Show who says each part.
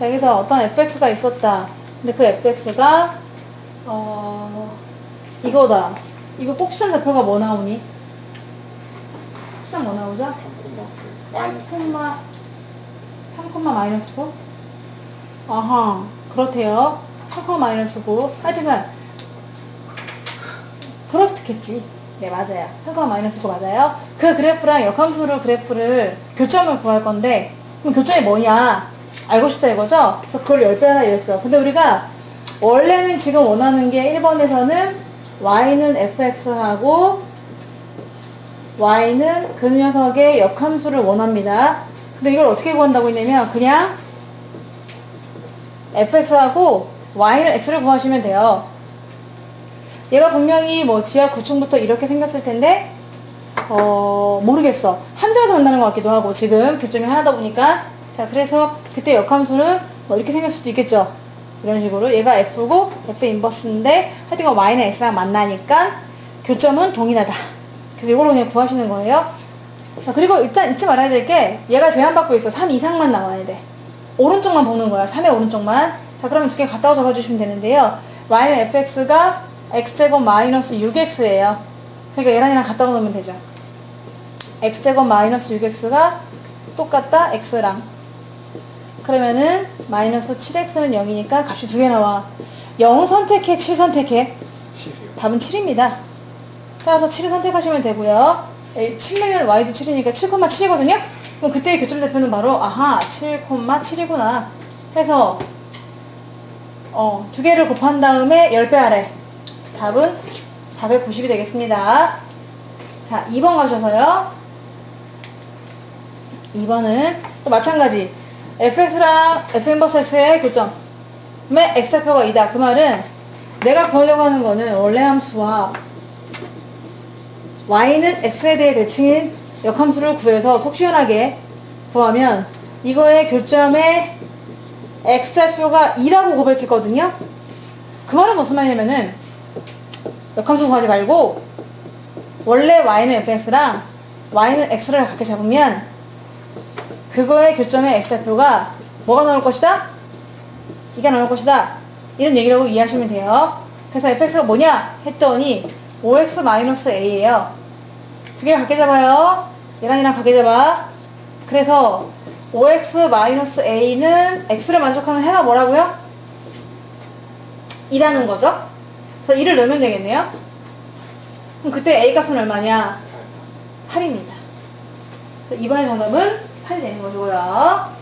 Speaker 1: 자, 여기서 어떤 fx가 있었다. 근데 그 fx가, 어, 이거다. 이거 꼭 시장 좌표가 뭐 나오니? 시장 뭐 나오죠? 3, 3, 마이너스 9? 아하, 그렇대요. 3, 마이너스 9. 하여튼간, 그렇겠지. 네, 맞아요. 3, 마이너스 9 맞아요. 그 그래프랑 역함수를 그래프를 교점을 구할 건데, 그럼 교점이 뭐냐? 알고 싶다 이거죠? 그래서 그걸 10배 하나 이랬어. 근데 우리가 원래는 지금 원하는 게 1번에서는 y는 fx하고 y는 그 녀석의 역함수를 원합니다. 근데 이걸 어떻게 구한다고 했냐면 그냥 fx하고 y는 x를 구하시면 돼요. 얘가 분명히 뭐 지하 9층부터 이렇게 생겼을 텐데 어 모르겠어 한자에서 만나는 것 같기도 하고 지금 교점이 하나다 보니까 자 그래서 그때 역함수는 뭐 이렇게 생길 수도 있겠죠. 이런 식으로 얘가 f고 f 인버스인데 하여튼간 y는 x랑 만나니까 교점은 동일하다. 그래서 이걸로 그냥 구하시는 거예요. 자, 그리고 일단 잊지 말아야 될 게 얘가 제한받고 있어. 3 이상만 나와야 돼. 오른쪽만 보는 거야. 3의 오른쪽만. 자 그러면 두 개 갖다 적어주시면 되는데요. Y는 fx가 x제곱 마이너스 6x예요. 그러니까 얘랑 얘랑 갖다 놓으면 되죠. X제곱 마이너스 6x가 똑같다 x랑 그러면은 마이너스 7x는 0이니까 값이 두 개 나와. 0 선택해 7 선택해?
Speaker 2: 7이요.
Speaker 1: 답은 7입니다. 따라서 7을 선택하시면 되고요. 7내면 y도 7이니까 7,7이거든요? 그럼 그때의 교점 대표는 바로 아하 7,7이구나. 해서 어, 두 개를 곱한 다음에 10배 아래. 답은 490이 되겠습니다. 자 2번 가셔서요. 2번은 또 마찬가지 fx랑 f 인버스 x의 교점의 x좌표가 2다. 그 말은 내가 구하려고 하는 거는 원래 함수와 y는 x에 대해 대칭인 역함수를 구해서 속 시원하게 구하면 이거의 교점의 x좌표가 2라고 고백했거든요. 그 말은 무슨 말이냐면은 역함수 구하지 말고 원래 y는 fx랑 y는 x를 같게 잡으면 그거의 교점의 x좌표가 뭐가 나올 것이다? 이가 나올 것이다. 이런 얘기라고 이해하시면 돼요. 그래서 fx가 뭐냐? 했더니 5x-a예요. 두 개를 같게 잡아요. 얘랑 얘랑 같게 잡아. 그래서 5x-a는 x를 만족하는 해가 뭐라고요? 2라는 거죠. 그래서 2를 넣으면 되겠네요. 그럼 그때 a 값은 얼마냐? 8입니다. 그래서 이번의 정답은 8이 되는 거고요.